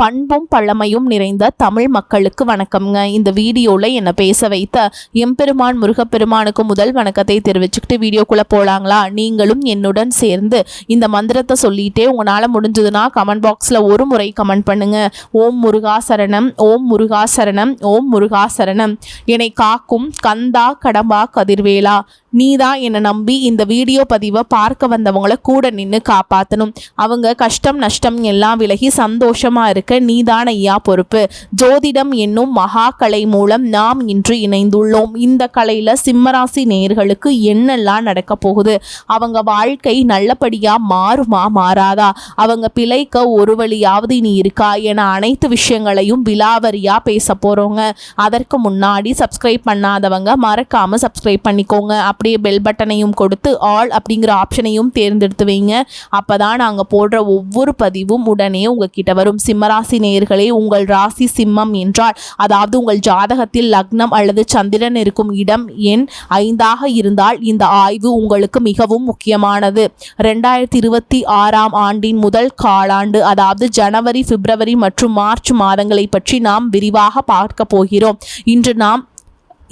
பண்பும் பழமையும் நிறைந்த தமிழ் மக்களுக்கு வணக்கம்ங்க. இந்த வீடியோவில் என்னை பேச வைத்த எம்பெருமான் முருகப்பெருமானுக்கு முதல் வணக்கத்தை தெரிவிச்சுக்கிட்டு வீடியோக்குள்ளே போகலாங்களா நீங்களும் என்னுடன் சேர்ந்து இந்த மந்திரத்தை சொல்லிட்டே உங்களால் முடிஞ்சதுன்னா கமெண்ட் பாக்ஸில் ஒரு முறை கமெண்ட் பண்ணுங்கள் ஓம் முருகாசரணம் ஓம் முருகாசரணம் ஓம் முருகாசரணம் என்னை காக்கும் கந்தா கடம்பா கதிர்வேலா. நீதான் என்னை நம்பி இந்த வீடியோ பதிவை பார்க்க வந்தவங்கள கூட நின்று காப்பாற்றணும் அவங்க கஷ்டம் நஷ்டம் எல்லாம் விலகி சந்தோஷமாக இருக்க நீதான் ஐயா பொறுப்பு. ஜோதிடம் என்னும் மகா கலை மூலம் நாம் இன்று இணைந்துள்ளோம். இந்த கலையில் சிம்மராசி நேயர்களுக்கு என்னெல்லாம் நடக்க போகுது? அவங்க வாழ்க்கை நல்லபடியாக மாறுமா மாறாதா? அவங்க பிழைக்க ஒரு வழியாவது நீ இருக்கா என அனைத்து விஷயங்களையும் விலாவரியாக பேச போகிறோங்க அதற்கு முன்னாடி சப்ஸ்கிரைப் பண்ணாதவங்க மறக்காமல் சப்ஸ்கிரைப் பண்ணிக்கோங்க. அப்படியே பெல் பட்டனையும் கொடுத்து ஆல் அப்படிங்கிற ஆப்ஷனையும் தேர்ந்தெடுத்து வைங்க. அப்போ தான் நாங்கள் போடுற ஒவ்வொரு பதிவும் உடனே உங்ககிட்ட வரும். சிம்மராசி நேயர்களே உங்கள் ராசி சிம்மம் என்றால் அதாவது உங்கள் ஜாதகத்தில் லக்னம் அல்லது சந்திரன் இருக்கும் இடம் எண் ஐந்தாக இருந்தால் இந்த ஆய்வு உங்களுக்கு மிகவும் முக்கியமானது. ரெண்டாயிரத்தி இருபத்தி ஆறாம் ஆண்டின் முதல் காலாண்டு அதாவது ஜனவரி பிப்ரவரி மற்றும் மார்ச் மாதங்களை பற்றி நாம் விரிவாக பார்க்க போகிறோம். இன்று நாம்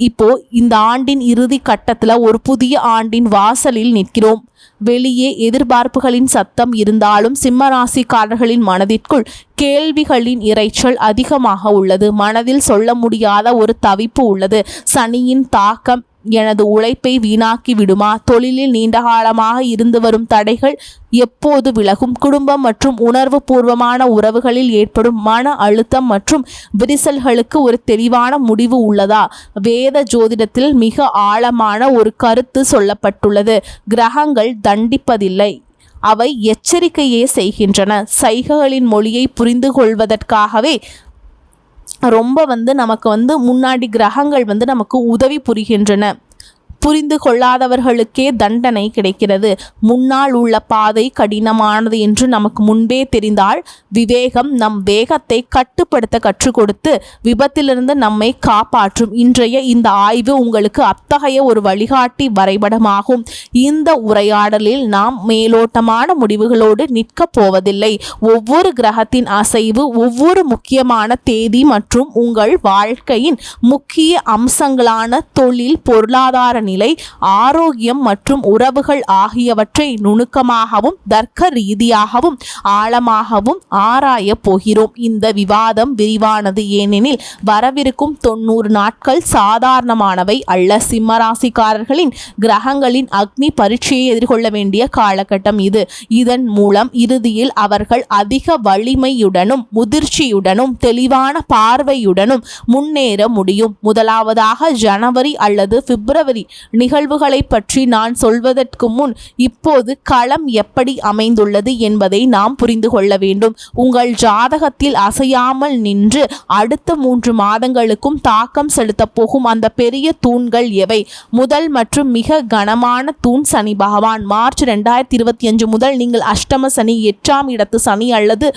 இப்போ இந்த ஆண்டின் இறுதி கட்டத்தில் ஒரு புதிய ஆண்டின் வாசலில் நிற்கிறோம். வெளியே எதிர்பார்ப்புகளின் சத்தம் இருந்தாலும் சிம்ம ராசிக்காரர்களின் மனதிற்குள் கேள்விகளின் இரைச்சல் அதிகமாக உள்ளது. மனதில் சொல்ல முடியாத ஒரு தவிப்பு உள்ளது. சனியின் தாக்கம் எனது உழைப்பை வீணாக்கி விடுமா? தொழிலில் நீண்டகாலமாக இருந்து வரும் தடைகள் எப்போது விலகும்? குடும்பம் மற்றும் உணர்வு பூர்வமான உறவுகளில் ஏற்படும் மன அழுத்தம் மற்றும் விரிசல்களுக்கு ஒரு தெளிவான முடிவு உள்ளதா? வேத ஜோதிடத்தில் மிக ஆழமான ஒரு கருத்து சொல்லப்பட்டுள்ளது. கிரகங்கள் தண்டிப்பதில்லை. அவை எச்சரிக்கையே செய்கின்றன. சைகைகளின் மொழியை புரிந்து கொள்வதற்காகவே ரொம்ப வந்து நமக்கு வந்து முன்னாடி கிரகங்கள் வந்து நமக்கு உதவி புரிகின்றன. புரிந்து கொள்ளாதவர்களுக்கே தண்டனை கிடைக்கிறது. முன்னால் உள்ள பாதை கடினமானது என்று நமக்கு முன்பே தெரிந்தால் விவேகம் நம் வேகத்தை கட்டுப்படுத்த கற்றுக் கொடுத்து விபத்திலிருந்து நம்மை காப்பாற்றும். இன்றைய இந்த ஆய்வு உங்களுக்கு அத்தகைய ஒரு வழிகாட்டி வரைபடமாகும். இந்த உரையாடலில் நாம் மேலோட்டமான முடிவுகளோடு நிற்கப் போவதில்லை. ஒவ்வொரு கிரகத்தின் அசைவு ஒவ்வொரு முக்கியமான தேதி மற்றும் உங்கள் வாழ்க்கையின் முக்கிய அம்சங்களான தொழில் பொருளாதார நிலை ஆரோக்கியம் மற்றும் உறவுகள் ஆகியவற்றை நுணுக்கமாகவும் தர்க்க ரீதியாகவும் ஆழமாகவும் ஆராய போகிறோம். இந்த விவாதம் விரிவானது ஏனெனில் வரவிருக்கும் தொண்ணூறு நாட்கள் சாதாரணமானவை அல்ல. சிம்மராசிக்காரர்களின் கிரகங்களின் அக்னி பரீட்சையை எதிர்கொள்ள வேண்டிய காலகட்டம் இது. இதன் மூலம் இறுதியில் அவர்கள் அதிக வலிமையுடனும் முதிர்ச்சியுடனும் தெளிவான பார்வையுடனும் முன்னேற முடியும். முதலாவதாக ஜனவரி அல்லது பிப்ரவரி நிகழ்வுகளை பற்றி நான் சொல்வதற்கு முன் இப்போது களம் எப்படி அமைந்துள்ளது என்பதை நாம் புரிந்து கொள்ள வேண்டும். உங்கள் ஜாதகத்தில் அசையாமல் நின்று அடுத்த மூன்று மாதங்களுக்கும் தாக்கம் செலுத்தப் போகும் அந்த பெரிய தூண்கள் எவை? முதல் மற்றும் மிக கனமான தூண் சனி பகவான். மார்ச் ரெண்டாயிரத்தி இருபத்தி அஞ்சு முதல் நீங்கள் அஷ்டம சனி எட்டாம் இடத்து சனி அல்லது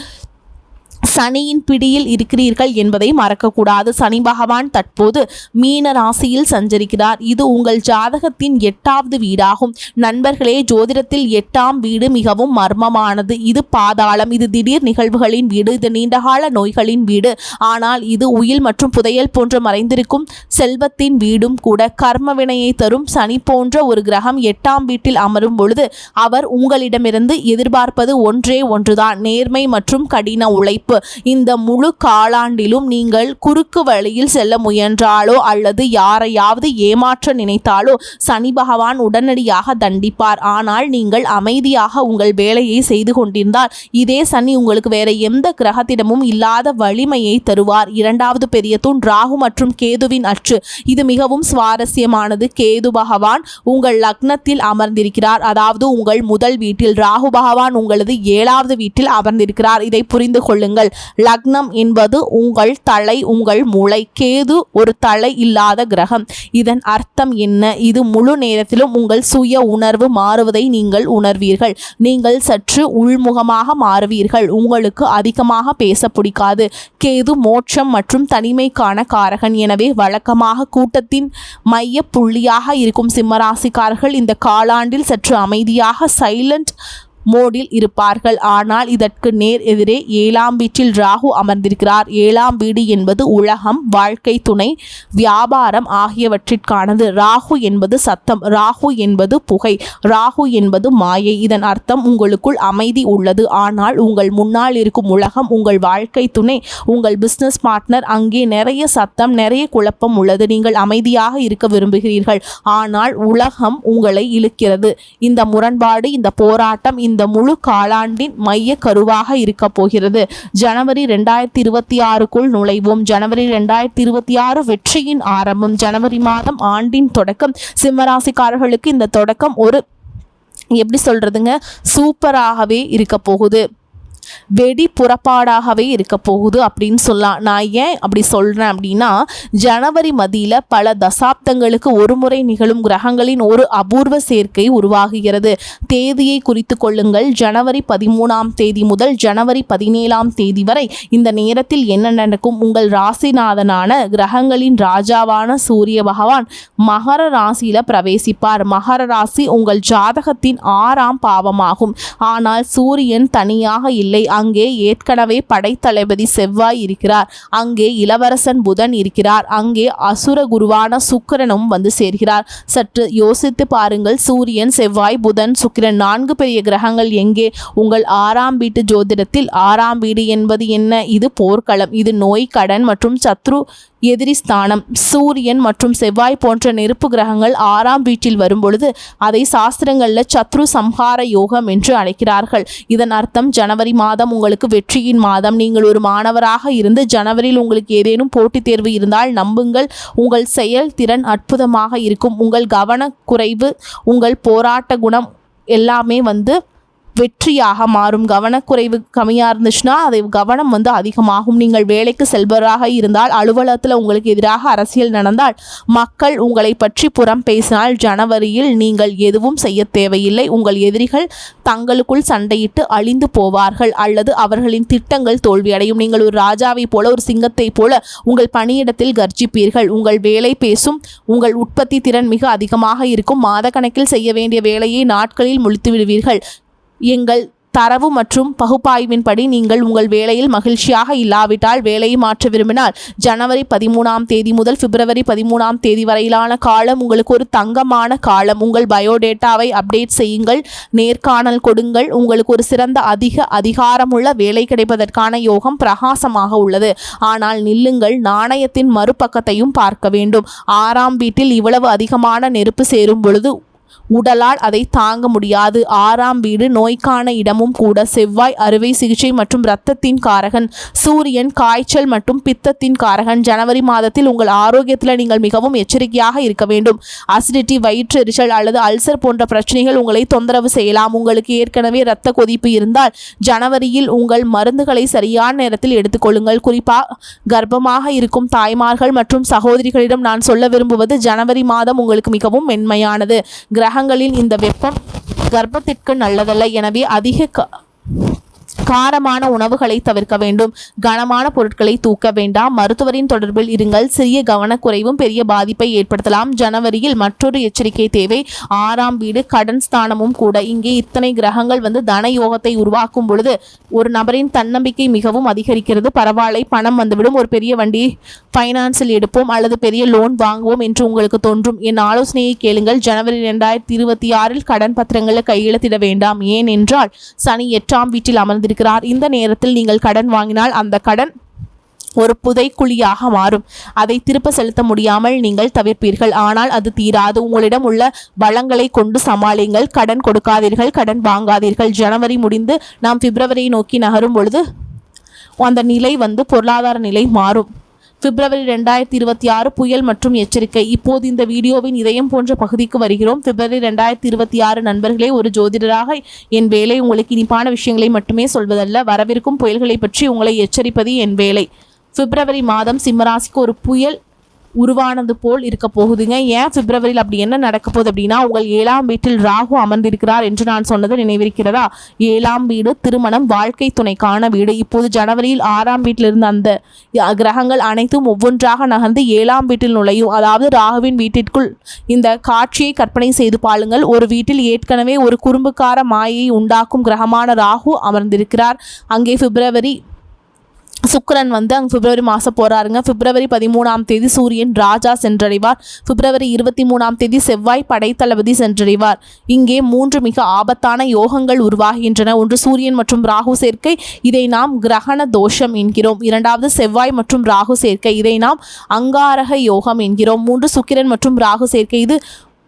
சனியின் பிடியில் இருக்கிறீர்கள் என்பதை மறக்கக்கூடாது. சனி பகவான் தற்போது மீன ராசியில் சஞ்சரிக்கிறார். இது உங்கள் ஜாதகத்தின் எட்டாவது வீடாகும். நண்பர்களே ஜோதிடத்தில் எட்டாம் வீடு மிகவும் மர்மமானது. இது பாதாளம் இது திடீர் நிகழ்வுகளின் வீடு இது நீண்டகால நோய்களின் வீடு. ஆனால் இது உயில் மற்றும் புதையல் போன்ற மறைந்திருக்கும் செல்வத்தின் வீடும் கூட. கர்ம வினையை தரும் சனி போன்ற ஒரு கிரகம் எட்டாம் வீட்டில் அமரும் பொழுது அவர் உங்களிடமிருந்து எதிர்பார்ப்பது ஒன்றே ஒன்றுதான். நேர்மை மற்றும் கடின உழைப்பு. இந்த முழு காலாண்டிலும் நீங்கள் குறுக்கு வழியில் செல்ல முயன்றாலோ அல்லது யாரையாவது ஏமாற்ற நினைத்தாலோ சனி பகவான் உடனடியாக தண்டிப்பார். ஆனால் நீங்கள் அமைதியாக உங்கள் வேலையை செய்து கொண்டிருந்தால் இதே சனி உங்களுக்கு வேற எந்த கிரகத்திடமும் இல்லாத வலிமையை தருவார். இரண்டாவது பெரிய தூண் ராகு மற்றும் கேதுவின் அச்சு. இது மிகவும் சுவாரஸ்யமானது. கேது பகவான் உங்கள் லக்னத்தில் அமர்ந்திருக்கிறார். அதாவது உங்கள் முதல் வீட்டில் ராகு பகவான் உங்களது ஏழாவது வீட்டில் அமர்ந்திருக்கிறார். இதை புரிந்து கொள்ளுங்கள். லக்னம் என்பது உங்கள் தலை உங்கள் மூளை. கேது ஒரு தலை இல்லாத கிரகம். இதன் அர்த்தம் என்ன? இது முழு நேரத்திலும் உங்கள் சுய உணர்வு மாறுவதை நீங்கள் உணர்வீர்கள். நீங்கள் சற்று உள்முகமாக மாறுவீர்கள். உங்களுக்கு அதிகமாக பேச பிடிக்காது. கேது மோட்சம் மற்றும் தனிமைக்கான காரகன். எனவே வழக்கமாக கூட்டத்தின் மைய புள்ளியாக இருக்கும் சிம்மராசிக்காரர்கள் இந்த காலாண்டில் சற்று அமைதியாக சைலண்ட் மோடில் இருப்பார்கள். ஆனால் இதற்கு நேர் எதிரே ஏழாம் வீட்டில் ராகு அமர்ந்திருக்கிறார். ஏழாம் வீடு என்பது உலகம் வாழ்க்கை துணை வியாபாரம் ஆகியவற்றிற்கானது. ராகு என்பது சத்தம் ராகு என்பது புகை ராகு என்பது மாயை. இதன் அர்த்தம் உங்களுக்குள் அமைதி உள்ளது. ஆனால் உங்கள் முன்னால் இருக்கும் உலகம் உங்கள் வாழ்க்கை துணை உங்கள் பிஸ்னஸ் பார்ட்னர் அங்கே நிறைய சத்தம் நிறைய குழப்பம் உள்ளது. நீங்கள் அமைதியாக இருக்க விரும்புகிறீர்கள். ஆனால் உலகம் உங்களை இழுக்கிறது. இந்த முரண்பாடு இந்த போராட்டம் இந்த இந்த முழு காலாண்டின் மைய கருவாக இருக்க போகிறது. ஜனவரி ரெண்டாயிரத்தி இருபத்தி ஆறுக்குள் நுழைவோம். ஜனவரி ரெண்டாயிரத்தி இருபத்தி ஆறு வெற்றியின் ஆரம்பம். ஜனவரி மாதம் ஆண்டின் தொடக்கம். சிம்மராசிக்காரர்களுக்கு இந்த தொடக்கம் ஒரு எப்படி சொல்றதுங்க சூப்பராகவே இருக்க போகுது. வெடி புறப்பாடாகவே இருக்க போகுது அப்படின்னு சொல்லலாம் நான் ஏன் அப்படி சொல்கிறேன் அப்படின்னா ஜனவரி மதியில் பல தசாப்தங்களுக்கு ஒரு முறை நிகழும் கிரகங்களின் ஒரு அபூர்வ சேர்க்கை உருவாகுகிறது. தேதியை குறித்து கொள்ளுங்கள். ஜனவரி பதிமூணாம் தேதி முதல் ஜனவரி பதினேழாம் தேதி வரை இந்த நேரத்தில் என்ன நடக்கும்? உங்கள் ராசிநாதனான கிரகங்களின் ராஜாவான சூரிய பகவான் மகர ராசியில் பிரவேசிப்பார். மகர ராசி உங்கள் ஜாதகத்தின் ஆறாம் பாவமாகும். ஆனால் சூரியன் தனியாக இல்லை அங்கே ஏற்கனவே படைத்தளபதி செவ்வாய் இருக்கிறார். அங்கே இளவரசன் புதன் இருக்கிறார். அங்கே அசுர குருவான சுக்கிரனும் வந்து சேர்கிறார். சற்று யோசித்து பாருங்கள். சூரியன் செவ்வாய் புதன் சுக்கிரன் நான்கு பெரிய கிரகங்கள் எங்கே? உங்கள் ஆறாம் வீட்டு ஜோதிடத்தில் ஆறாம் வீடு என்பது என்ன? இது போர்க்களம். இது நோய் கடன் மற்றும் சத்ரு எதிரி ஸ்தானம். சூரியன் மற்றும் செவ்வாய் போன்ற நெருப்பு கிரகங்கள் ஆறாம் வீட்டில் வரும்பொழுது அதை சாஸ்திரங்களில் சத்ரு சம்ஹார யோகம் என்று அழைக்கிறார்கள். இதன் அர்த்தம் ஜனவரி மாதம் உங்களுக்கு வெற்றியின் மாதம். நீங்கள் ஒரு மாணவராக இருந்து ஜனவரியில் உங்களுக்கு ஏதேனும் போட்டித் தேர்வு இருந்தால் நம்புங்கள். உங்கள் செயல்திறன் அற்புதமாக இருக்கும். உங்கள் கவனக்குறைவு உங்கள் போராட்ட குணம் எல்லாமே வந்து வெற்றியாக மாறும். கவனக்குறைவு கம்மியாக இருந்துச்சுன்னா அதை கவனம் வந்து அதிகமாகும். நீங்கள் வேலைக்கு செல்பவராக இருந்தால் அலுவலகத்தில் உங்களுக்கு எதிராக அரசியல் நடந்தால் மக்கள் உங்களை பற்றி புறம் பேசினால் ஜனவரியில் நீங்கள் எதுவும் செய்ய தேவையில்லை. உங்கள் எதிரிகள் தங்களுக்குள் சண்டையிட்டு அழிந்து போவார்கள். அல்லது அவர்களின் திட்டங்கள் தோல்வியடையும். நீங்கள் ஒரு ராஜாவை போல ஒரு சிங்கத்தை போல உங்கள் பணியிடத்தில் கர்ஜிப்பீர்கள். உங்கள் வேலை பேசும் உங்கள் உற்பத்தி திறன் மிக அதிகமாக இருக்கும். மாதக்கணக்கில் செய்ய வேண்டிய வேலையை நாட்களில் முடித்து விடுவீர்கள் எங்கள் தரவு மற்றும் பகுப்பாய்வின்படி நீங்கள் உங்கள் வேலையில் மகிழ்ச்சியாக இல்லாவிட்டால் வேலையை மாற்ற விரும்பினால் ஜனவரி பதிமூணாம் தேதி முதல் பிப்ரவரி பதிமூணாம் தேதி வரையிலான காலம் உங்களுக்கு ஒரு தங்கமான காலம். உங்கள் பயோடேட்டாவை அப்டேட் செய்யுங்கள் நேர்காணல் கொடுங்கள். உங்களுக்கு ஒரு சிறந்த அதிக அதிகாரமுள்ள வேலை கிடைப்பதற்கான யோகம் பிரகாசமாக உள்ளது. ஆனால் நில்லுங்கள் நாணயத்தின் மறுபக்கத்தையும் பார்க்க வேண்டும். ஆறாம் வீட்டில் இவ்வளவு அதிகமான நெருப்பு சேரும் பொழுது உடலால் அதை தாங்க முடியாது. ஆறாம் வீடு நோய்க்கான இடமும் கூட. செவ்வாய் அறுவை சிகிச்சை மற்றும் இரத்தத்தின் காரகன். சூரியன் காய்ச்சல் மற்றும் பித்தத்தின் காரகன். ஜனவரி மாதத்தில் உங்கள் ஆரோக்கியத்தில் நீங்கள் மிகவும் எச்சரிக்கையாக இருக்க வேண்டும். அசிடிட்டி வயிற்றெரிச்சல் அல்லது அல்சர் போன்ற பிரச்சனைகள் உங்களை தொந்தரவு செய்யலாம். உங்களுக்கு ஏற்கனவே இரத்த கொதிப்பு இருந்தால் ஜனவரியில் உங்கள் மருந்துகளை சரியான நேரத்தில் எடுத்துக்கொள்ளுங்கள் குறிப்பாக கர்ப்பமாக இருக்கும் தாய்மார்கள் மற்றும் சகோதரிகளிடம் நான் சொல்ல விரும்புவது ஜனவரி மாதம் உங்களுக்கு மிகவும் மென்மையானது. கிரகங்களில் இந்த வெப்பம் கர்ப்பத்திற்கு நல்லதல்ல. எனவே அதிக க- காரமான உணவுகளை தவிர்க்க வேண்டும். கனமான பொருட்களை தூக்க வேண்டாம். மருத்துவரின் தொடர்பில் இருங்கள். சிறிய கவனக்குறைவும் பெரிய பாதிப்பை ஏற்படுத்தலாம். ஜனவரியில் மற்றொரு எச்சரிக்கை தேவை. ஆறாம் வீடு கடன் ஸ்தானமும் கூட. இங்கே இத்தனை கிரகங்கள் வந்து தன யோகத்தை உருவாக்கும் பொழுது ஒரு நபரின் தன்னம்பிக்கை மிகவும் அதிகரிக்கிறது. பரவாயில்லை பணம் வந்துவிடும். ஒரு பெரிய வண்டி ஃபைனான்ஸில் எடுப்போம். அல்லது பெரிய லோன் வாங்குவோம் என்று உங்களுக்கு தோன்றும். என் ஆலோசனையை கேளுங்கள். ஜனவரி ரெண்டாயிரத்தி இருபத்தி ஆறில் கடன் பத்திரங்களை கையெழுத்திட வேண்டாம். ஏனென்றால் சனி எட்டாம் வீட்டில் இருக்கிறார். இந்த நேரத்தில் நீங்கள் கடன் வாங்கினால் அந்த கடன் ஒரு புதைக்குழியாக மாறும். அதை திருப்ப செலுத்த முடியாமல் நீங்கள் தவிர்ப்பீர்கள். ஆனால் அது தீராது. உங்களிடம் உள்ள வளங்களை கொண்டு சமாளியுங்கள். கடன் கொடுக்காதீர்கள். கடன் வாங்காதீர்கள். ஜனவரி முடிந்து நாம் பிப்ரவரியை நோக்கி நகரும் பொழுது அந்த நிலை வந்து பொருளாதார நிலை மாறும். பிப்ரவரி ரெண்டாயிரத்தி இருபத்தி ஆறு புயல் மற்றும் எச்சரிக்கை. இப்போது இந்த வீடியோவின் இதயம் போன்ற பகுதிக்கு வருகிறோம். பிப்ரவரி ரெண்டாயிரத்தி இருபத்தி ஆறு நண்பர்களே ஒரு ஜோதிடராக என் வேலை உங்களுக்கு இனிப்பான விஷயங்களை மட்டுமே சொல்வதல்ல. வரவிருக்கும் புயல்களை பற்றி உங்களை எச்சரிப்பது என் வேலை. பிப்ரவரி மாதம் சிம்மராசிக்கு ஒரு புயல் உருவானது போல் இருக்க போகுதுங்க. ஏன் பிப்ரவரியில் அப்படி என்ன நடக்க போகுது அப்படின்னா உங்கள் ஏழாம் வீட்டில் ராகு அமர்ந்திருக்கிறார் என்று நான் சொன்னது நினைவிருக்கிறதா? ஏழாம் வீடு திருமணம் வாழ்க்கை துணைக்கான வீடு. இப்போது ஜனவரியில் ஆறாம் வீட்டில் இருந்த அந்த கிரகங்கள் அனைத்தும் ஒவ்வொன்றாக நகர்ந்து ஏழாம் வீட்டில் நுழையும். அதாவது ராகுவின் வீட்டிற்குள் இந்த காட்சியை கற்பனை செய்து பாருங்கள். ஒரு வீட்டில் ஏற்கனவே ஒரு குறும்புக்கார மாயை உண்டாக்கும் கிரகமான ராகு அமர்ந்திருக்கிறார். அங்கே பிப்ரவரி சுக்கிரன் வந்து அங்கே பிப்ரவரி மாதம் போகிறாருங்க பிப்ரவரி பதிமூணாம் தேதி சூரியன் ராஜா சென்றடைவார். பிப்ரவரி இருபத்தி மூணாம் தேதி செவ்வாய் படைத்தளபதி சென்றடைவார். இங்கே மூன்று மிக ஆபத்தான யோகங்கள் உருவாகின்றன. ஒன்று சூரியன் மற்றும் ராகு சேர்க்கை. இதை நாம் கிரகண தோஷம் என்கிறோம். இரண்டாவது செவ்வாய் மற்றும் ராகு சேர்க்கை. இதை நாம் அங்காரக யோகம் என்கிறோம். மூன்று சுக்கிரன் மற்றும் ராகு சேர்க்கை. இது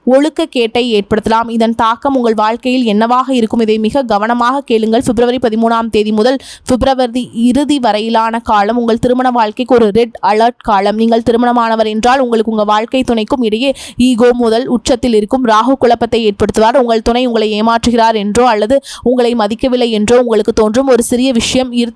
ஒழுக்கக்கேட்டை ஏற்படுத்தலாம். இதன் தாக்கம் உங்கள் வாழ்க்கையில் என்னவாக இருக்கும்? இதை மிக கவனமாக கேளுங்கள். பிப்ரவரி பதிமூணாம் தேதி முதல் பிப்ரவரி இறுதி வரையிலான காலம் உங்கள் திருமண வாழ்க்கைக்கு ஒரு ரெட் அலர்ட் காலம். நீங்கள் திருமணமானவர் என்றால் உங்களுக்கு உங்கள் வாழ்க்கை துணைக்கும் இடையே ஈகோ முதல் உச்சத்தில் இருக்கும். ராகு குழப்பத்தை ஏற்படுத்துவார். உங்கள் துணை உங்களை ஏமாற்றுகிறார் என்றோ அல்லது உங்களை மதிக்கவில்லை என்றோ உங்களுக்கு தோன்றும். ஒரு சிறிய விஷயம் இர்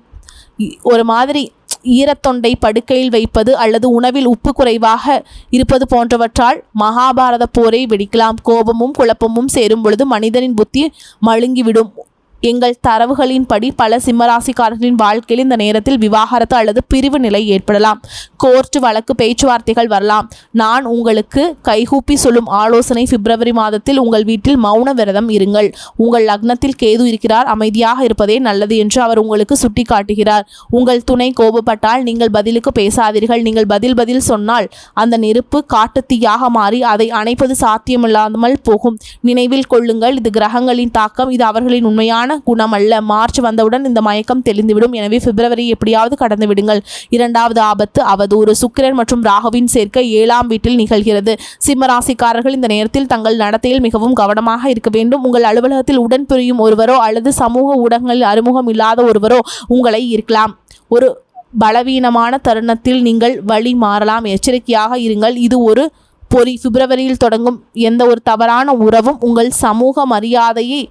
இ- ஒரு மாதிரி ஈரத்தொண்டை படுக்கையில் வைப்பது அல்லது உணவில் உப்பு குறைவாக இருப்பது போன்றவற்றால் மகாபாரத போரை வெடிக்கலாம். கோபமும் குழப்பமும் சேரும் பொழுது மனிதனின் புத்தி மழுங்கிவிடும். எங்கள் தரவுகளின்படி பல சிம்மராசிக்காரர்களின் வாழ்க்கையில் இந்த நேரத்தில் விவாகரத்து அல்லது பிரிவு நிலை ஏற்படலாம். கோர்ட் வழக்கு பேச்சுவார்த்தைகள் வரலாம். நான் உங்களுக்கு கைகூப்பி சொல்லும் ஆலோசனை பிப்ரவரி மாதத்தில் உங்கள் வீட்டில் மௌன விரதம் இருங்கள். உங்கள் லக்னத்தில் கேது இருக்கிறார். அமைதியாக இருப்பதே நல்லது என்று அவர் உங்களுக்கு சுட்டிக்காட்டுகிறார். உங்கள் துணை கோபப்பட்டால் நீங்கள் பதிலுக்கு பேசாதீர்கள். நீங்கள் பதில் பதில் சொன்னால் அந்த நெருப்பு காட்டுத்தீயாக மாறி அதை அணைப்பது சாத்தியமில்லாமல் போகும். நினைவில் கொள்ளுங்கள். இது கிரகங்களின் தாக்கம். இது அவர்களின் உண்மையான குணம் அல்ல மார்ச் வந்தவுடன் இந்த மயக்கம் தெளிந்துவிடும். எனவே பிப்ரவரி எப்படியாவது கடந்து விடுங்கள். இரண்டாவது ஆபத்து அவதூறு. சுக்கிரன் மற்றும் ராகுவின் சேர்க்கை ஏழாம் வீட்டில் நிகழ்கிறது. சிம்மராசிக்காரர்கள் இந்த நேரத்தில் தங்கள் நடத்தையில் மிகவும் கவனமாக இருக்க வேண்டும். உங்கள் அலுவலகத்தில் உடன் புரியும் ஒருவரோ அல்லது சமூக ஊடகங்களில் அறிமுகம் இல்லாத ஒருவரோ உங்களை இருக்கலாம். ஒரு பலவீனமான தருணத்தில் நீங்கள் வழி மாறலாம். எச்சரிக்கையாக இருங்கள். இது ஒரு பொறி. பிப்ரவரியில் தொடங்கும் எந்த ஒரு தவறான உறவும் உங்கள் சமூக மரியாதையை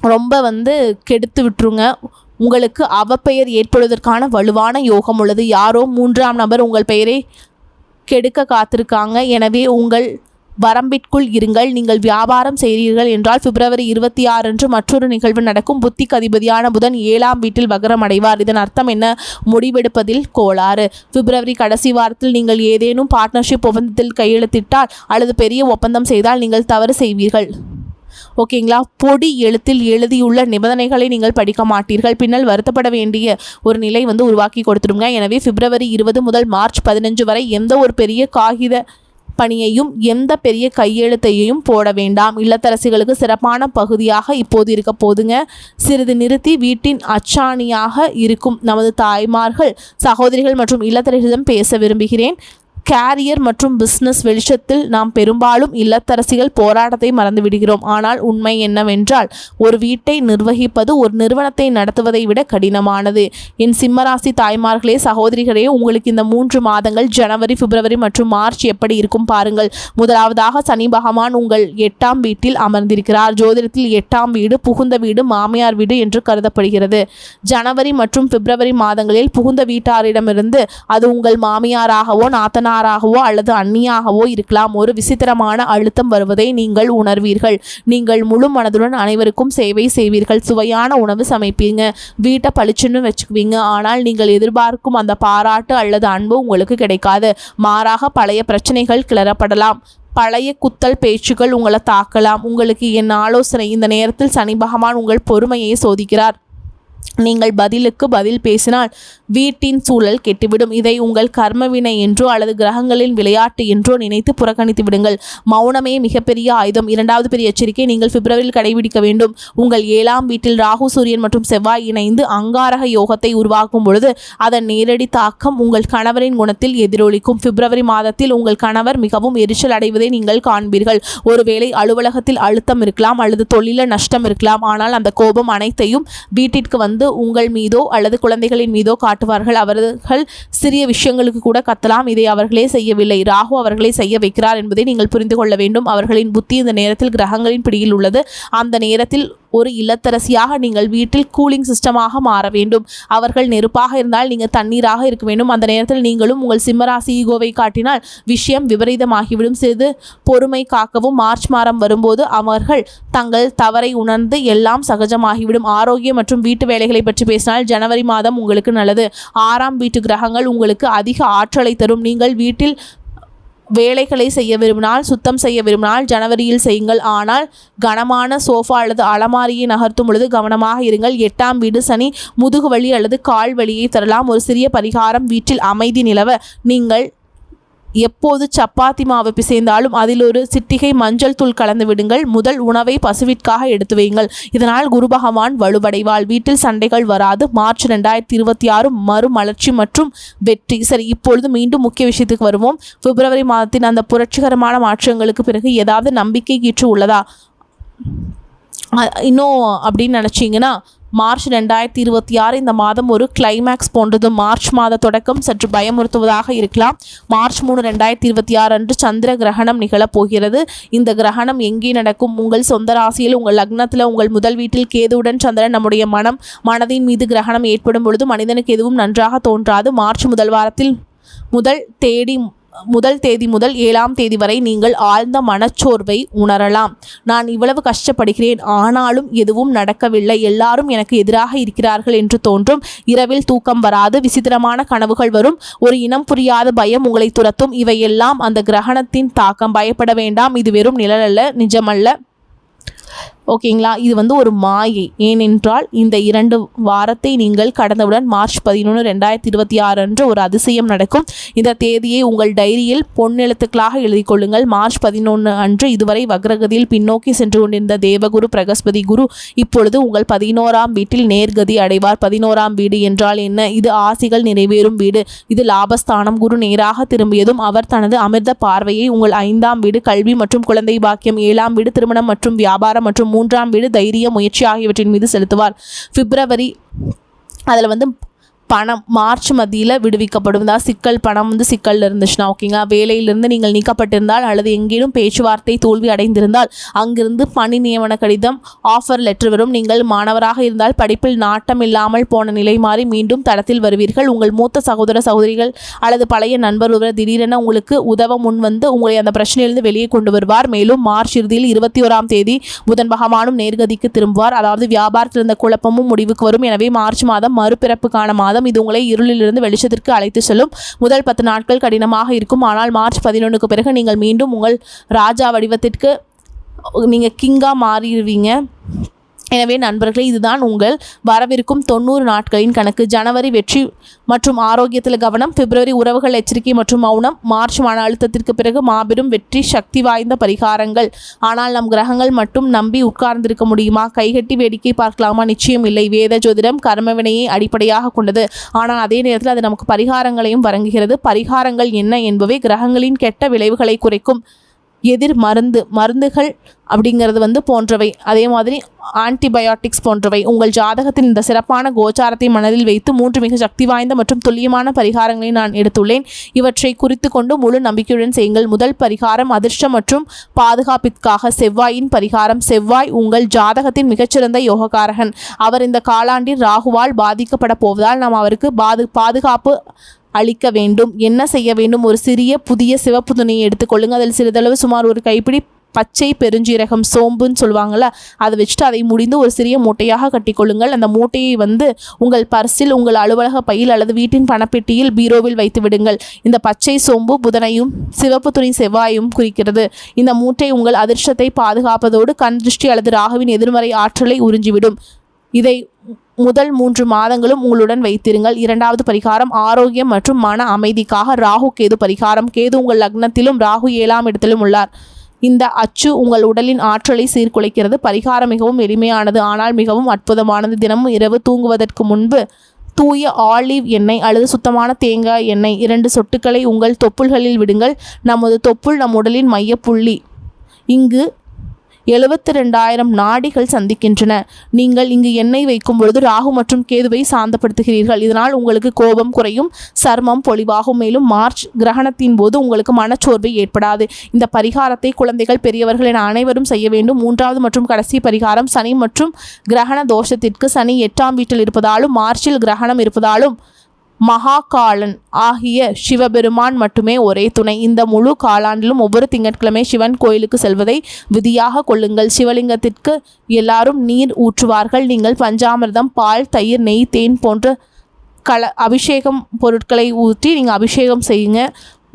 ரொம்ப வந்து கெடுத்து விட்டுருங்க. உங்களுக்கு அவப்பெயர் ஏற்படுவதற்கான வலுவான யோகம் உள்ளது. யாரோ மூன்றாம் நபர் உங்கள் பெயரை கெடுக்க காத்திருக்காங்க. எனவே உங்கள் வரம்பிற்குள் இருங்கள். நீங்கள் வியாபாரம் செய்கிறீர்கள் என்றால் பிப்ரவரி இருபத்தி ஆறு அன்று மற்றொரு நிகழ்வு நடக்கும். புத்திக்கு அதிபதியான புதன் ஏழாம் வீட்டில் வகரம் அடைவார். இதன் அர்த்தம் என்ன? முடிவெடுப்பதில் கோளாறு. பிப்ரவரி கடைசி வாரத்தில் நீங்கள் ஏதேனும் பார்ட்னர்ஷிப் ஒப்பந்தத்தில் கையெழுத்திட்டால் அல்லது பெரிய ஒப்பந்தம் செய்தால் நீங்கள் தவறு செய்வீர்கள். ஓகேங்களா? பொடி எழுத்தில் எழுதியுள்ள நிபந்தனைகளை நீங்கள் படிக்க மாட்டீர்கள். பின்னால் வருத்தப்பட வேண்டிய ஒரு நிலை வந்து உருவாக்கி கொடுத்துருங்க எனவே பிப்ரவரி இருபது முதல் மார்ச் பதினஞ்சு வரை எந்த ஒரு பெரிய காகித பணியையும் எந்த பெரிய கையெழுத்தையும் போட வேண்டாம். இல்லத்தரசிகளுக்கு சிறப்பான பகுதியாக இப்போது இருக்க போதுங்க. சிறிது நிறுத்தி வீட்டின் அச்சாணியாக இருக்கும் நமது தாய்மார்கள் சகோதரிகள் மற்றும் இல்லத்தரசிகளிடம் பேச விரும்புகிறேன். கேரியர் மற்றும் பிஸ்னஸ் வெளிச்சத்தில் நாம் பெரும்பாலும் இல்லத்தரசிகள் போராட்டத்தை மறந்து விடுகிறோம் ஆனால் உண்மை என்னவென்றால் ஒரு வீட்டை நிர்வகிப்பது ஒரு நிறுவனத்தை நடத்துவதை விட கடினமானது. என் சிம்மராசி தாய்மார்களே சகோதரிகளே உங்களுக்கு இந்த மூன்று மாதங்கள் ஜனவரி பிப்ரவரி மற்றும் மார்ச் எப்படி இருக்கும் பாருங்கள். முதலாவதாக சனி பகவான் உங்கள் எட்டாம் வீட்டில் அமர்ந்திருக்கிறார். ஜோதிடத்தில் எட்டாம் வீடு புகுந்த வீடு மாமியார் வீடு என்று கருதப்படுகிறது. ஜனவரி மற்றும் பிப்ரவரி மாதங்களில் புகுந்த வீட்டாரிடமிருந்து அது உங்கள் மாமியாராகவோ நாத்தனாராகவோ அல்லது அந்நியாகவோ இருக்கலாம். ஒரு விசித்திரமான அழுத்தம் வருவதை நீங்கள் உணர்வீர்கள். நீங்கள் முழு மனதுடன் அனைவருக்கும் சேவை செய்வீர்கள். சுவையான உணவு சமைப்பீங்க. வீட்டை பளிச்சுன்னு வச்சுக்குவீங்க. ஆனால் நீங்கள் எதிர்பார்க்கும் அந்த பாராட்டு அல்லது அன்பு உங்களுக்கு கிடைக்காது. மாறாக பழைய பிரச்சனைகள் கிளறப்படலாம். பழைய குத்தல் பேச்சுகள் உங்களை தாக்கலாம். உங்களுக்கு என் ஆலோசனை இந்த நேரத்தில் சனி பகவான் உங்கள் பொறுமையை சோதிக்கிறார். நீங்கள் பதிலுக்கு பதில் பேசினால் வீட்டின் சூழல் கெட்டுவிடும். இதை உங்கள் கர்மவினை என்றோ அல்லது கிரகங்களின் விளையாட்டு என்றோ நினைத்து புறக்கணித்து விடுங்கள். மௌனமே மிகப்பெரிய ஆயுதம். இரண்டாவது பெரிய எச்சரிக்கை நீங்கள் பிப்ரவரியில் கடைபிடிக்க வேண்டும். உங்கள் ஏழாம் வீட்டில் ராகு சூரியன் மற்றும் செவ்வாய் இணைந்து அங்காரக யோகத்தை உருவாக்கும் பொழுது அதன் நேரடி தாக்கம் உங்கள் கணவரின் குணத்தில் எதிரொலிக்கும். பிப்ரவரி மாதத்தில் உங்கள் கணவர் மிகவும் எரிச்சல் அடைவதை நீங்கள் காண்பீர்கள். ஒருவேளை அலுவலகத்தில் அழுத்தம் இருக்கலாம் அல்லது தொழில நஷ்டம் இருக்கலாம். ஆனால் அந்த கோபம் அனைத்தையும் வீட்டிற்கு வந்து உங்கள் மீதோ அல்லது குழந்தைகளின் மீதோ காட்டுவார்கள். அவர்கள் சிறிய விஷயங்களுக்கு கூட கத்தலாம். இதை அவர்களே செய்யவில்லை. ராகு அவர்களை செய்ய வைக்கிறார் என்பதை நீங்கள் புரிந்து கொள்ள வேண்டும். அவர்களின் புத்தி இந்த நேரத்தில் கிரகங்களின் பிடியில் உள்ளது. அந்த நேரத்தில் ஒரு இல்லத்தரசியாக நீங்கள் வீட்டில் கூலிங் சிஸ்டமாக மாற வேண்டும். அவர்கள் நெருப்பாக இருந்தால் நீங்கள் தண்ணீராக இருக்க வேண்டும். அந்த நேரத்தில் நீங்களும் உங்கள் சிம்மராசி ஈகோவை காட்டினால் விஷயம் விபரீதமாகிவிடும். சிறிது பொறுமை காக்கவும் மார்ச் மாதம் வரும்போது அவர்கள் தங்கள் தவறை உணர்ந்து எல்லாம் சகஜமாகிவிடும். ஆரோக்கியம் மற்றும் வீட்டு வேலைகளை பற்றி பேசினால் ஜனவரி மாதம் உங்களுக்கு நல்லது. ஆறாம் வீட்டு கிரகங்கள் உங்களுக்கு அதிக ஆற்றலை தரும். நீங்கள் வீட்டில் வேலைகளை செய்ய விரும்பினால் சுத்தம் செய்ய விரும்பினால் ஜனவரியில் செய்யுங்கள். ஆனால் கனமான சோஃபா அல்லது அலமாரியை நகர்த்தும் பொழுது கவனமாக இருங்கள். எட்டாம் வீடு சனி முதுகு வலி அல்லது கால் வலியை தரலாம். ஒரு சிறிய பரிகாரம். வீட்டில் அமைதி நிலவ நீங்கள் எப்போது சப்பாத்தி மாவு பிசைந்தாலும் அதில் ஒரு சிட்டிகை மஞ்சள் தூள் கலந்து விடுங்கள். முதல் உணவை பசுவிற்காக எடுத்து வையுங்கள். இதனால் குரு பகவான் வலுவடைவாள் வீட்டில் சண்டைகள் வராது. மார்ச் ரெண்டாயிரத்தி இருபத்தி ஆறு மறுமலர்ச்சி மற்றும் வெற்றி. சரி இப்பொழுது மீண்டும் முக்கிய விஷயத்துக்கு வருவோம். பிப்ரவரி மாதத்தின் அந்த புரட்சிகரமான மாற்றங்களுக்கு பிறகு ஏதாவது நம்பிக்கை கீற்று உள்ளதா? இன்னும் அப்படின்னு நினச்சிங்கன்னா மார்ச் ரெண்டாயிரத்தி இருபத்தி ஆறு இந்த மாதம் ஒரு கிளைமேக்ஸ் போன்றது. மார்ச் மாத தொடக்கம் சற்று பயமுறுத்துவதாக இருக்கலாம். மார்ச் மூணு ரெண்டாயிரத்தி இருபத்தி ஆறு அன்று சந்திர கிரகணம் நிகழப் போகிறது. இந்த கிரகணம் எங்கே நடக்கும்? உங்கள் சொந்த ராசியில் உங்கள் லக்னத்தில் உங்கள் முதல் வீட்டில் கேதுவுடன் சந்திரன் நம்முடைய மனம் மனதின் மீது கிரகணம் ஏற்படும் பொழுது மனிதனுக்கு எதுவும் நன்றாக தோன்றாது. மார்ச் முதல் வாரத்தில் முதல் தேடி முதல் தேதி முதல் ஏழாம் தேதி வரை நீங்கள் ஆழ்ந்த மனச்சோர்வை உணரலாம். நான் இவ்வளவு கஷ்டப்படுகிறேன். ஆனாலும் எதுவும் நடக்கவில்லை. எல்லாரும் எனக்கு எதிராக இருக்கிறார்கள் என்று தோன்றும். இரவில் தூக்கம் வராது. விசித்திரமான கனவுகள் வரும். ஒரு இனம் புரியாத பயம் உங்களை துரத்தும். இவையெல்லாம் அந்த கிரகணத்தின் தாக்கம். பயப்பட வேண்டாம். இது வெறும் நிழல் அல்ல நிஜமல்ல. ஓகேங்களா? இது வந்து ஒரு மாயை. ஏனென்றால் இந்த இரண்டு வாரத்தை நீங்கள் கடந்தவுடன் மார்ச் பதினொன்று ரெண்டாயிரத்தி இருபத்தி ஆறு அன்று ஒரு அதிசயம் நடக்கும். இந்த தேதியை உங்கள் டைரியில் பொன்னெழுத்துக்களாக எழுதி கொள்ளுங்கள். மார்ச் பதினொன்று அன்று இதுவரை வக்ரகதியில் பின்னோக்கி சென்று கொண்டிருந்த தேவகுரு பிரகஸ்பதி குரு இப்பொழுது உங்கள் பதினோராம் வீட்டில் நேர்கதி அடைவார். பதினோராம் வீடு என்றால் என்ன? இது ஆசிகள் நிறைவேறும் வீடு. இது லாபஸ்தானம். குரு நேராக திரும்பியதும் அவர் தனது அமிர்த பார்வையை உங்கள் ஐந்தாம் வீடு கல்வி மற்றும் குழந்தை பாக்கியம் ஏழாம் வீடு திருமணம் மற்றும் வியாபாரம் மற்றும் மூன்றாம் வீடு தைரிய முயற்சி ஆகியவற்றின் மீது செலுத்துவார். பிப்ரவரி அதில் வந்து பணம் மார்ச் மத்தியில் விடுவிக்கப்படும். தான் சிக்கல் பணம் வந்து சிக்கலில் இருந்துச்சுன்னா ஓகேங்களா வேலையிலிருந்து நீங்கள் நீக்கப்பட்டிருந்தால் அல்லது எங்கேயும் பேச்சுவார்த்தை தோல்வி அடைந்திருந்தால் அங்கிருந்து பணி நியமன கடிதம் ஆஃபர் லெட்டர் வரும். நீங்கள் மாணவராக இருந்தால் படிப்பில் நாட்டம் இல்லாமல் போன நிலை மாறி மீண்டும் தடத்தில் வருவீர்கள். உங்கள் மூத்த சகோதர சகோதரிகள் அல்லது பழைய நண்பர் ஒருவர் திடீரென உங்களுக்கு உதவ முன் வந்து உங்களை அந்த பிரச்சனையிலிருந்து வெளியே கொண்டு வருவார். மேலும் மார்ச் இறுதியில் இருபத்தி ஓராம் தேதி புதன் பகவானும் நேர்கதிக்கு திரும்புவார். அதாவது வியாபாரத்தில் இருந்த குழப்பமும் முடிவுக்கு வரும். எனவே மார்ச் மாதம் மறுபிறப்புக்கான மாதம் இது உங்களை இருளிலிருந்து வெளிச்சத்திற்கு அழைத்து செல்லும். முதல் பத்து நாட்கள் கடினமாக இருக்கும். ஆனால் மார்ச் பதினொன்றுக்கு பிறகு நீங்கள் மீண்டும் உங்கள் ராஜா வடிவத்திற்கு நீங்கள் கிங்காக மாறிடுவீங்க. எனவே நண்பர்களே இதுதான் உங்கள் வரவிருக்கும் தொண்ணூறு நாட்களின் கணக்கு. ஜனவரி வெற்றி மற்றும் ஆரோக்கியத்தில் கவனம் பிப்ரவரி உறவுகள் எச்சரிக்கை மற்றும் மௌனம் மார்ச் மன அழுத்தத்திற்கு பிறகு மாபெரும் வெற்றி சக்தி வாய்ந்த பரிகாரங்கள். ஆனால் நம் கிரகங்கள் மட்டும் நம்பி உட்கார்ந்திருக்க முடியுமா? கைகட்டி வேடிக்கை பார்க்கலாமா? நிச்சயம் இல்லை. வேத ஜோதிடம் கர்மவினையை அடிப்படையாக கொண்டது. ஆனால் அதே நேரத்தில் அது நமக்கு பரிகாரங்களையும் வழங்குகிறது. பரிகாரங்கள் என்ன என்பவை கிரகங்களின் கெட்ட விளைவுகளை குறைக்கும். எதிர் மருந்து மருந்துகள் அப்படிங்கிறது வந்து போன்றவை. அதே மாதிரி ஆன்டிபயோட்டிக்ஸ் போன்றவை. உங்கள் ஜாதகத்தின் இந்த சிறப்பான கோச்சாரத்தை மனதில் வைத்து மூன்று மிக சக்தி வாய்ந்த மற்றும் துல்லியமான பரிகாரங்களை நான் எடுத்துள்ளேன். இவற்றை குறித்து கொண்டு முழு நம்பிக்கையுடன் செய்யுங்கள். முதல் பரிகாரம் அதிர்ஷ்டம் மற்றும் பாதுகாப்பிற்காக செவ்வாயின் பரிகாரம். செவ்வாய் உங்கள் ஜாதகத்தின் மிகச்சிறந்த யோகக்காரகன். அவர் இந்த காலாண்டில் ராகுவால் பாதிக்கப்பட போவதால் நாம் அவருக்கு பாது பாதுகாப்பு அளிக்க வேண்டும் என்ன செய்ய வேண்டும்? ஒரு சிறிய புதிய சிவப்பு துணியை எடுத்துக்கொள்ளுங்க அதில் சிறிதளவு சுமார் ஒரு கைப்பிடி பச்சை பெருஞ்சீரகம் சோம்புன்னு சொல்லுவாங்கள்ல அதை வச்சுட்டு அதை முடிந்து ஒரு சிறிய மூட்டையாக கட்டிக்கொள்ளுங்கள் அந்த மூட்டையை வந்து உங்கள் பர்சில் உங்கள் அலுவலக பையில் அல்லது வீட்டின் பணப்பெட்டியில் பீரோவில் வைத்து விடுங்கள். இந்த பச்சை சோம்பு புதனையும் சிவப்பு துணி செவ்வாயும் குறிக்கிறது. இந்த மூட்டை உங்கள் அதிர்ஷ்டத்தை பாதுகாப்பதோடு கண் திருஷ்டி அல்லது ராகுவின் எதிர்மறை ஆற்றலை உறிஞ்சிவிடும். இதை முதல் மூன்று மாதங்களும் உங்களுடன் வைத்திருங்கள். இரண்டாவது பரிகாரம் ஆரோக்கியம் மற்றும் மன அமைதிக்காக ராகு கேது பரிகாரம். கேது உங்கள் லக்னத்திலும் ராகு ஏழாம் இடத்திலும் உள்ளார். இந்த அச்சு உங்கள் உடலின் ஆற்றலை சீர்குலைக்கிறது. பரிகாரம் மிகவும் எளிமையானது. ஆனால் மிகவும் அற்புதமானது. தினமும் இரவு தூங்குவதற்கு முன்பு தூய ஆலிவ் எண்ணெய் அல்லது சுத்தமான தேங்காய் எண்ணெய் இரண்டு சொட்டுக்களை உங்கள் தொப்புள்களில் விடுங்கள். நமது தொப்புள் நம் உடலின் மையப்புள்ளி. இங்கு எழுபத்தி ரெண்டாயிரம் நாடிகள் சந்திக்கின்றன. நீங்கள் இங்கு எண்ணெய் வைக்கும் பொழுது ராகு மற்றும் கேதுவை சாந்தப்படுத்துகிறீர்கள். இதனால் உங்களுக்கு கோபம் குறையும் சர்மம் பொலிவாகும். மேலும் மார்ச் கிரகணத்தின் போது உங்களுக்கு மனச்சோர்வு ஏற்படாது. இந்த பரிகாரத்தை குழந்தைகள் பெரியவர்கள் என அனைவரும் செய்ய வேண்டும். மூன்றாவது மற்றும் கடைசி பரிகாரம் சனி மற்றும் கிரகண தோஷத்திற்கு சனி எட்டாம் வீட்டில் இருப்பதாலும் மார்ச்சில் கிரகணம் இருப்பதாலும் மகாகாலன் ஆகிய சிவபெருமான் மட்டுமே ஒரே துணை. இந்த முழு காலாண்டிலும் ஒவ்வொரு திங்கட்கிழமை சிவன் கோயிலுக்கு செல்வதை விதியாக கொள்ளுங்கள். சிவலிங்கத்திற்கு எல்லாரும் நீர் ஊற்றுவார்கள். நீங்கள் பஞ்சாமிர்தம் பால் தயிர் நெய் தேன் போன்ற கல அபிஷேகம் பொருட்களை ஊற்றி நீங்கள் அபிஷேகம் செய்யுங்க.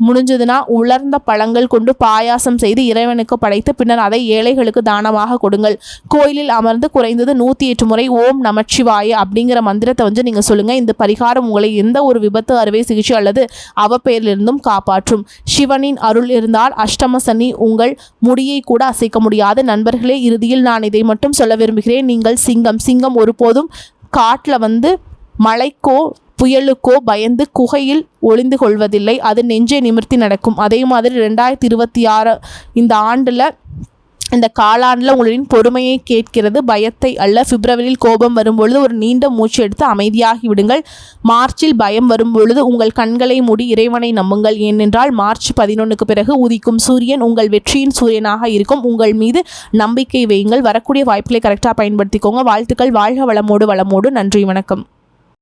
முடிஞ்சதுன்னா உலர்ந்த பழங்கள் கொண்டு பாயாசம் செய்து இறைவனுக்கு படைத்து பின்னர் அதை ஏழைகளுக்கு தானமாக கொடுங்கள். கோயிலில் அமர்ந்து குறைந்தது நூற்றி எட்டு முறை ஓம் நமச்சிவாய அப்படிங்கிற மந்திரத்தை வந்து நீங்கள் சொல்லுங்கள் இந்த பரிகாரம் உங்களை எந்த ஒரு விபத்து அறுவை சிகிச்சை அல்லது அவப்பெயரிலிருந்தும் காப்பாற்றும். சிவனின் அருள் இருந்தால் அஷ்டம சனி உங்கள் முடியை கூட அசைக்க முடியாது. நண்பர்களே இறுதியில் நான் இதை மட்டும் சொல்ல விரும்புகிறேன். நீங்கள் சிங்கம் சிங்கம் ஒருபோதும் காட்டில் வந்து மலைக்கோ புயலுக்கோ பயந்து குகையில் ஒளிந்து கொள்வதில்லை. அது நெஞ்சை நிமிர்த்தி நடக்கும். அதே மாதிரி ரெண்டாயிரத்தி இருபத்தி ஆறு இந்த ஆண்டில் இந்த காலாண்டில் உங்களின் பொறுமையை கேட்கிறது பயத்தை அல்ல. பிப்ரவரியில் கோபம் வரும்பொழுது ஒரு நீண்ட மூச்சு எடுத்து அமைதியாகி விடுங்கள். மார்ச்சில் பயம் வரும்பொழுது உங்கள் கண்களை மூடி இறைவனை நம்புங்கள். ஏனென்றால் மார்ச் பதினொன்றுக்கு பிறகு உதிக்கும் சூரியன் உங்கள் வெற்றியின் சூரியனாக இருக்கும். உங்கள் மீது நம்பிக்கை வையுங்கள். வரக்கூடிய வாய்ப்புகளை கரெக்டாக பயன்படுத்திக்கோங்க. வாழ்த்துக்கள். வாழ்க வளமோடு வளமோடு. நன்றி. வணக்கம்.